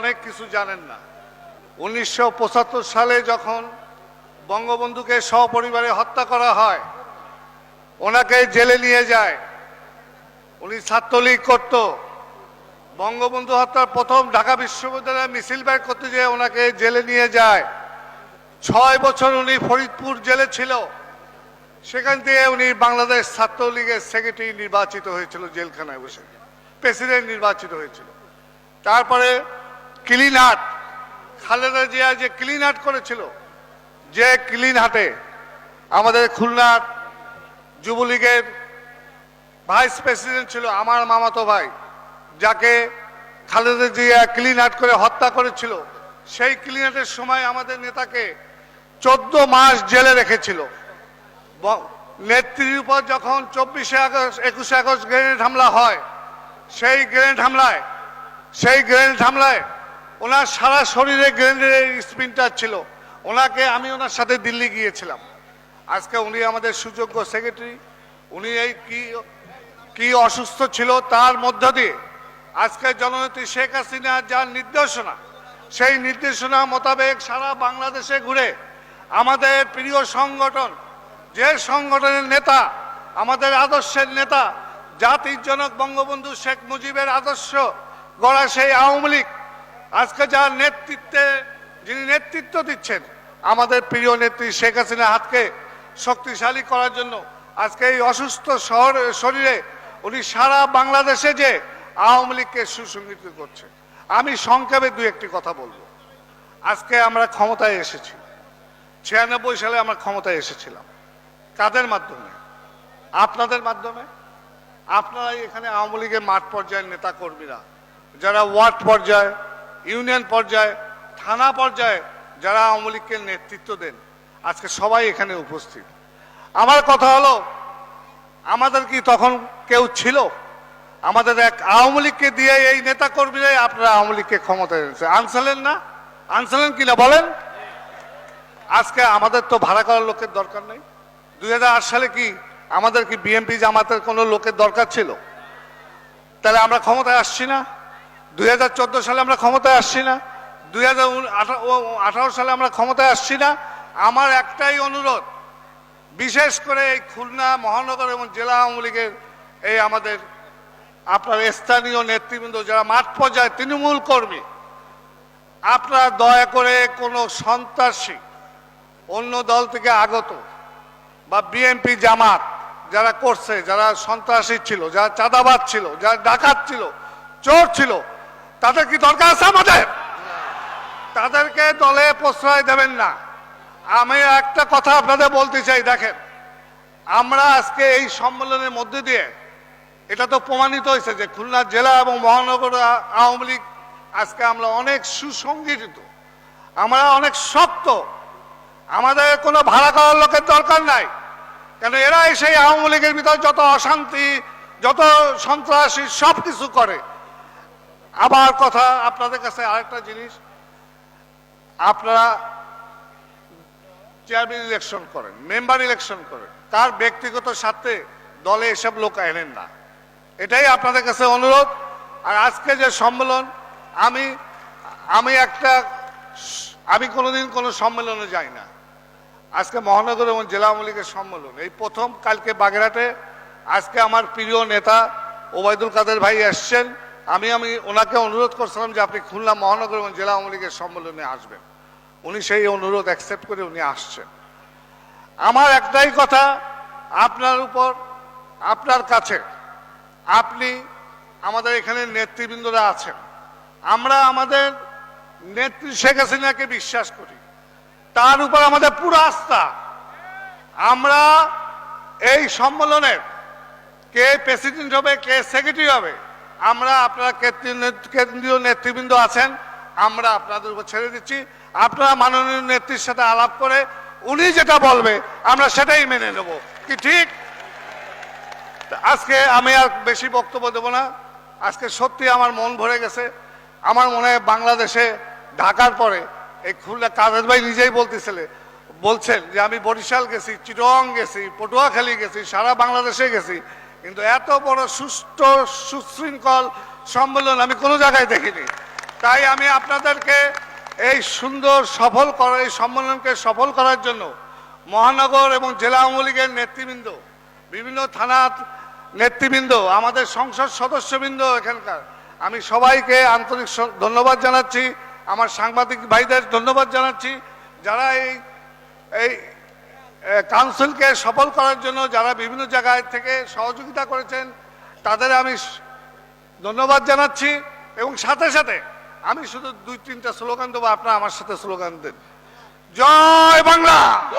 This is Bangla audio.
অনেক কিছু জানেন না। উনিশশো পঁচাত্তর সালে যখন বঙ্গবন্ধুকে সপরিবারে হত্যা করা হয়, ওনাকে জেলে নিয়ে যায়। উনি ছাত্রলীগ করত। বঙ্গবন্ধু হত্যার প্রথম ঢাকা বিশ্ববিদ্যালয়ে মিছিল বের করতে যেয়ে ওনাকে জেলে নিয়ে যায়। ছয় বছর উনি ফরিদপুর জেলে ছিল। সেখান থেকে উনি বাংলাদেশ ছাত্রলীগের সেক্রেটারি নির্বাচিত হয়েছিল, জেলখানায় বসে। প্রেসিডেন্ট নির্বাচিত হয়েছিল। তারপরে ক্লিন হাট খালেদা জিয়া যে ক্লিন হাট করেছিল, যে ক্লিন হাটে আমাদের খুলনার যুবলীগের ভাইস প্রেসিডেন্ট ছিল আমার মামাতো ভাই, যাকে খালেদা জিয়া ক্লিন হাট করে হত্যা করেছিল, সেই ক্লিন হাটের সময় আমাদের নেতাকে চোদ্দ মাস জেলে রেখেছিল। নেত্রীর উপর যখন চব্বিশে আগস্ট, একুশে আগস্ট গ্রেনেড হামলা হয়, সেই গ্রেনেড হামলায়, সেই গ্রেনেড হামলায় ওনার সারা শরীরে গ্রেনেডের স্পিনটার ছিল। ওনাকে আমি ওনার সাথে দিল্লি গিয়েছিলাম। আজকে উনি আমাদের সুযোগ্য সেক্রেটারি। উনি এই কি কি অসুস্থ ছিল তার মধ্য দিয়ে আজকে জননেত্রী শেখ হাসিনা যার নির্দেশনা, সেই নির্দেশনা মোতাবেক সারা বাংলাদেশে ঘুরে আমাদের প্রিয় সংগঠন, যে সংগঠনের নেতা, আমাদের আদর্শের নেতা, জাতির জনক বঙ্গবন্ধু শেখ মুজিবের আদর্শ গড়া সেই আওয়ামী লীগ আজকে যার নেতৃত্বে, যিনি নেতৃত্ব দিচ্ছেন, আমাদের প্রিয় নেত্রী শেখ হাসিনা হাতকে শক্তিশালী করার জন্য আজকে এই অসুস্থ শহর, শরীরে উনি সারা বাংলাদেশে যে আওয়ামী লীগকে সুসংগঠিত করছে। আমি সংক্ষেপে দু একটি কথা বলব। আজকে আমরা ক্ষমতায় এসেছি। ছিয়ানব্বই সালে আমরা ক্ষমতায় এসেছিলাম। কাদের মাধ্যমে? আপনাদের মাধ্যমে? আপনারাই এখানে আওয়ামী লীগের মাঠ পর্যায়ের নেতা কর্মীরা যারা ওয়ার্ড পর্যায়ে ইউনিয়ন পর্যায়ে, থানা পর্যায়ে যারা আওয়ামী লীগকে নেতৃত্ব দেন, আজকে সবাই এখানে উপস্থিত। আমার কথা হলো, আমাদের কি তখন কেউ ছিল? আমাদের এক আওয়ামী লীগকে দিয়ে এই নেতা কর্মীরাই আপনারা আওয়ামী লীগকে ক্ষমতায় এনেছে। আনছিলেন না? আনছিলেন কিনা বলেন? আজকে আমাদের তো ভাড়া করার লোকের দরকার নেই। দুই হাজার আট সালে কি আমাদের কি বিএনপি জামাতের কোনো লোকের দরকার ছিল? তাহলে আমরা ক্ষমতায় আসছি না? দুই হাজার চোদ্দ সালে আমরা ক্ষমতায় আসছি না। দুই সালে আমরা ক্ষমতায় আসছি না। আমার একটাই অনুরোধ, বিশেষ করে এই খুলনা মহানগর এবং জেলা আওয়ামী লীগের এই আমাদের আপনার স্থানীয় নেতৃবৃন্দ, যারা মাঠ পর্যায়ে তৃণমূল কর্মী, আপনারা দয়া করে কোনো সন্ত্রাসী, অন্য দল থেকে আগত বা বিএনপি জামাত যারা করছে, যারা সন্ত্রাসী ছিল, যারা চাঁদাবাদ ছিল, যারা ডাকাত ছিল, চোর ছিল তাদের কি দরকার আছে আমাদের? তাদেরকে দলে প্রশ্রয় দেবেন না। আমি একটা কথা আপনাদের বলতে চাই, দেখেন। আমরা আজকে এই সম্মেলনের মধ্যে দিয়ে, এটা তো প্রমাণিত হয়েছে যে খুলনা জেলা এবং মহানগর আওয়ামী লীগ আজকে আমরা অনেক সুসংগঠিত। আমরা অনেক শক্ত। আমাদের কোনো ভাড়া করার লোকের দরকার নাই। কেন এরা সেই আওয়ামী লীগের ভিতর যত অশান্তি, যত সন্ত্রাসী সব কিছু করে। আবার কথা, আপনাদের কাছে আরেকটা জিনিস। আপনারা চেয়ারম্যান ইলেকশন করেন মেম্বার ইলেকশন করেন, তার ব্যক্তিগত স্বার্থে দলে এসব লোক এলেন না। এটাই আপনাদের কাছে অনুরোধ। আর আজকে যে সম্মেলন, আমি আমি একটা, আমি কোনোদিন কোনো সম্মেলনে যাই না। আজকে মহানগর এবং জেলা আওয়ামী লীগের সম্মেলন, এই প্রথম কালকে বাগেরহাটে আজকে আমার প্রিয় নেতা ওবায়দুল কাদের ভাই এসছেন। আমি আমি ওনাকে অনুরোধ করছিলাম যে আপনি খুলনা মহানগর এবং জেলা আওয়ামী লীগের সম্মেলনে আসবেন। উনি সেই অনুরোধ অ্যাকসেপ্ট করে উনি আসছেন। আমার একটাই কথা, আপনার উপর, আপনার কাছে, আপনি আমাদের এখানে নেতৃবৃন্দরা আছেন। আমরা আমাদের নেত্রী শেখ হাসিনাকে বিশ্বাস করি। তার উপর আমাদের পুরো আস্থা। আমরা এই সম্মেলনের কে প্রেসিডেন্ট হবে, কে সেক্রেটারি হবে আমরা আপনারা কেন্দ্রীয় নেতৃবৃন্দ আছেন, আমরা আপনাদের উপর ছেড়ে দিচ্ছি। আপনারা মাননীয় নেত্রীর সাথে আলাপ করে উনি যেটা বলবে, আমরা সেটাই মেনে নেব। কি ঠিক? আজকে আমি আর বেশি বক্তব্য দেব না। আজকে সত্যি আমার মন ভরে গেছে। আমার মনে হয় বাংলাদেশে ঢাকার পরে এই খুলনা কাদের ভাই নিজেই বলতেছিলে, বলছেন যে আমি বরিশাল গেছি চিটং গেছি, পটুয়াখালী গেছি, সারা বাংলাদেশে গেছি। কিন্তু এত বড় সুষ্ঠু সুশৃঙ্খল সম্মেলন আমি কোনো জায়গায় দেখিনি। তাই আমি আপনাদেরকে এই সুন্দর সফল করা, এই সম্মেলনকে সফল করার জন্য মহানগর এবং জেলা আওয়ামী লীগের নেতৃবৃন্দ, বিভিন্ন থানার নেতৃবৃন্দ, আমাদের সংসদ সদস্যবৃন্দ এখানকার, আমি সবাইকে আন্তরিক ধন্যবাদ জানাচ্ছি, আমার সাংবাদিক ভাইদের ধন্যবাদ জানাচ্ছি, যারা এই এই কাউন্সিলকে সফল করার জন্য যারা বিভিন্ন জায়গায় থেকে সহযোগিতা করেছেন, তাদের আমি ধন্যবাদ জানাচ্ছি এবং সাথে সাথে আমি শুধু দুই তিনটা স্লোগান দেবো, আপনারা আমার সাথে স্লোগান দেন। জয় বাংলা!